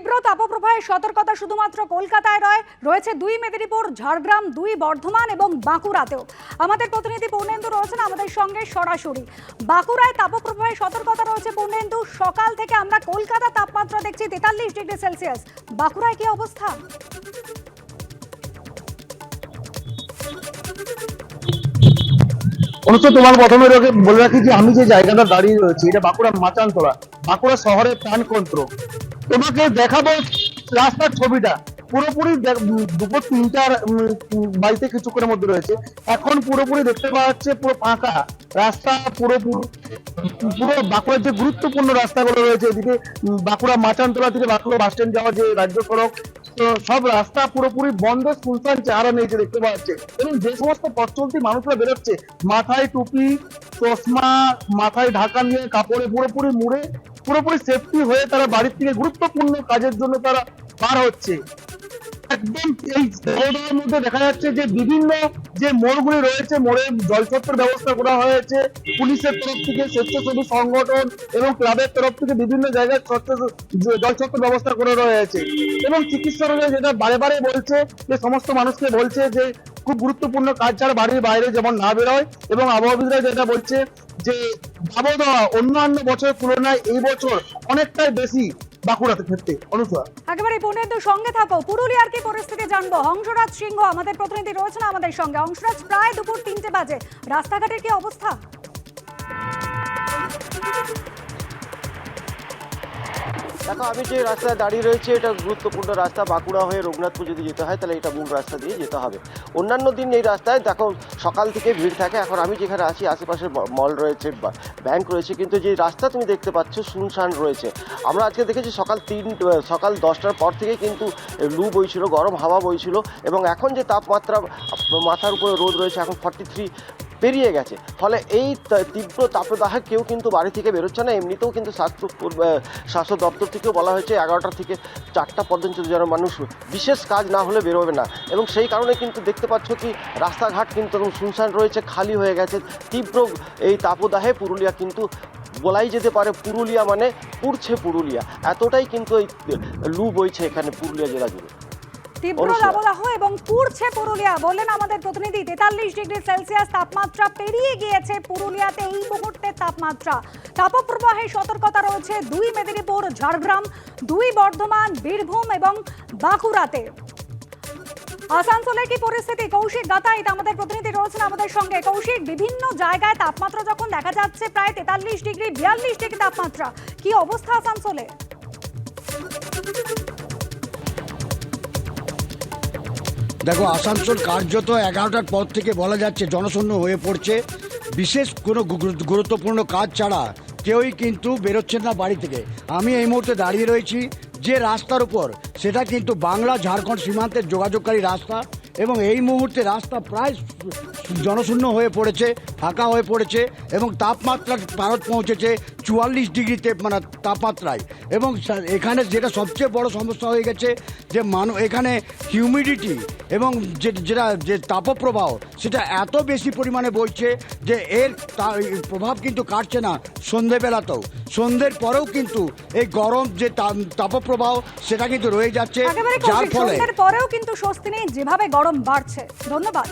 তীব্র তাপপ্রবাহের সতর্কতা শুধুমাত্র কলকাতায় নয়, রয়েছে দুই মেদিনীপুর, ঝাড়গ্রাম, দুই বর্ধমান এবং বাঁকুড়াতেও। আমাদের প্রতিনিধি পূর্ণেন্দু রয়েছেন আমাদের সঙ্গে সরাসরি। বাঁকুড়ায় তাপপ্রবাহের সতর্কতা রয়েছে পূর্ণেন্দু। সকাল থেকে আমরা কলকাতা তাপমাত্রা দেখছি তেতাল্লিশ ডিগ্রি সেলসিয়াস। বাঁকুড়ায় কি অবস্থা? অবশ্য তোমার প্রথমে বলে রাখি যে আমি যে জায়গাটা দাঁড়িয়ে রয়েছি, এটা বাঁকুড়া মাচানতলা। বাঁকুড়া শহরের প্রাণ কেন্দ্র তোমাকে দেখাবো রাস্তার ছবিটা। পুরোপুরি দুপুর তিনটার বাড়িতে কিছুক্ষণের মধ্যে রয়েছে। এখন পুরোপুরি দেখতে পাওয়া যাচ্ছে পুরো ফাঁকা। রাস্তা পুরোপুরি, পুরো বাঁকুড়ার যে গুরুত্বপূর্ণ রাস্তাগুলো রয়েছে, এদিকে বাঁকুড়া মাচানতলা থেকে বাঁকুড়া বাস স্ট্যান্ড যাওয়ার যে রাজ্য সড়ক, তো সব রাস্তা পুরোপুরি বন্ধ শুনশান চেহারা নিয়েছে দেখতে পাওয়া যাচ্ছে। এবং যে সমস্ত পথ চলতি মানুষরা বেরোচ্ছে, মাথায় টুপি, চশমা, মাথায় ঢাকা নিয়ে কাপড়ে পুরোপুরি মুড়ে পুরোপুরি সেফটি হয়ে তারা বাড়ির থেকে গুরুত্বপূর্ণ কাজের জন্য তারা পার হচ্ছে। একদম এই করিডোরের মধ্যে দেখা যাচ্ছে যে বিভিন্ন যে মোড়গুলি রয়েছে, মোড়ে জলছত্র ব্যবস্থা করা হয়েছে। পুলিশের তরফ থেকে স্বেচ্ছাসেবী সংগঠন এবং ক্লাবের তরফ থেকে বিভিন্ন জায়গায় জলছত্র ব্যবস্থা করে রয়েছে এবং চিকিৎসকরা যেটা বারে বারে বলছে, যে সমস্ত মানুষকে বলছে যে খুব গুরুত্বপূর্ণ কাজ ছাড়া বাড়ির বাইরে যেমন না বেরোয় এবং আবহাওয়াবিদরা যেটা বলছে যে দাবদাহ অন্যান্য বছরের তুলনায় এই বছর অনেকটাই বেশি ক্ষেত্রে। সঙ্গে থাকো। জানব? সিংহ আমাদের আমাদের সঙ্গে। প্রায় দুপুর তিনটে বাজে। রাস্তাঘাটের কি অবস্থা? দেখো, আমি যে রাস্তায় দাঁড়িয়ে রয়েছে, এটা গুরুত্বপূর্ণ রাস্তা। বাঁকুড়া হয়ে রঘুনাথপুর যদি যেতে হয়, তাহলে এটা মূল রাস্তা দিয়ে যেতে হবে। অন্যান্য দিন এই রাস্তায়, দেখো, সকাল থেকে ভিড় থাকে। এখন আমি যেখানে আছি, আশেপাশে মল রয়েছে ব্যাংক রয়েছে। কিন্তু যে রাস্তা তুমি দেখতে পাচ্ছ, শুনশান রয়েছে। আমরা আজকে দেখেছি সকাল তিন সকাল দশটার পর থেকে কিন্তু লু বইছিল, গরম হাওয়া বইছিল। এবং এখন যে তাপমাত্রা, মাথার উপরে রোদ রয়েছে, এখন ফর্টি থ্রি পেরিয়ে গেছে। ফলে এই তীব্র তাপদাহে কেউ কিন্তু বাড়ি থেকে বেরোচ্ছে না। এমনিতেও কিন্তু স্বাস্থ্য স্বাস্থ্য দপ্তর থেকেও বলা হয়েছে, এগারোটা থেকে চারটা পর্যন্ত যেন মানুষ বিশেষ কাজ না হলে বেরোবে না। এবং সেই কারণে কিন্তু দেখতে পাচ্ছ কি, রাস্তাঘাট কিন্তু একদম শুনশান রয়েছে, খালি হয়ে গেছে। তীব্র এই তাপদাহে পুরুলিয়া কিন্তু বলাই যেতে পারে, পুরুলিয়া মানে পুড়ছে পুরুলিয়া। এতটাই কিন্তু এই লু বইছে এখানে পুরুলিয়া জেলা জুড়ে। তীব্র। দাবদাহ এবং পুড়ছে পুরুলিয়া। বললেন আমাদের প্রতিনিধি তেতাল্লিশ ডিগ্রি সেলসিয়াস তাপমাত্রা পেরিয়ে গিয়েছে পুরুলিয়াতে এই মুহূর্তে তাপমাত্রা। তাপপ্রবাহের সতর্কতা রয়েছে দুই মেদিনীপুর ঝাড়গ্রাম দুই বর্ধমান বীরভূম এবং বাঁকুড়াতে। আসানসোলের কি পরিস্থিতি? কৌশিক গাতাইত আমাদের প্রতিনিধি রয়েছেন আমাদের সঙ্গে। কৌশিক বিভিন্ন জায়গায় তাপমাত্রা যখন দেখা যাচ্ছে প্রায় তেতাল্লিশ ডিগ্রি বিয়াল্লিশ ডিগ্রি তাপমাত্রা। কি অবস্থা আসানসোলে? দেখো, আসানসোল কার্যত এগারোটার পর থেকে বলা যাচ্ছে জনশূন্য হয়ে পড়ছে। বিশেষ কোনো গুরুত্বপূর্ণ কাজ ছাড়া কেউই কিন্তু বেরোচ্ছেন না বাড়ি থেকে। আমি এই মুহূর্তে দাঁড়িয়ে রয়েছি, যে রাস্তার উপর, সেটা কিন্তু বাংলা, ঝাড়খণ্ড সীমান্তের যোগাযোগকারী রাস্তা এবং এই মুহূর্তে রাস্তা প্রায় জনশূন্য হয়ে পড়েছে, ফাঁকা হয়ে পড়েছে এবং তাপমাত্রা ভারত পৌঁছেছে চুয়াল্লিশ ডিগ্রিতে মানে তাপমাত্রায়। এবং এখানে যেটা সবচেয়ে বড় সমস্যা হয়ে গেছে যে মানুষ এখানে হিউমিডিটি এবং যে যেটা যে তাপপ্রবাহ সেটা এত বেশি পরিমাণে বইছে যে এর প্রভাব কিন্তু কাটছে না সন্ধেবেলাতেও। সন্ধ্যের পরেও কিন্তু এই গরম যে তাপপ্রবাহ সেটা কিন্তু রয়ে যাচ্ছে। যার ফলে পরেও কিন্তু স্বস্তি নেই যেভাবে গরম বাড়ছে। ধন্যবাদ।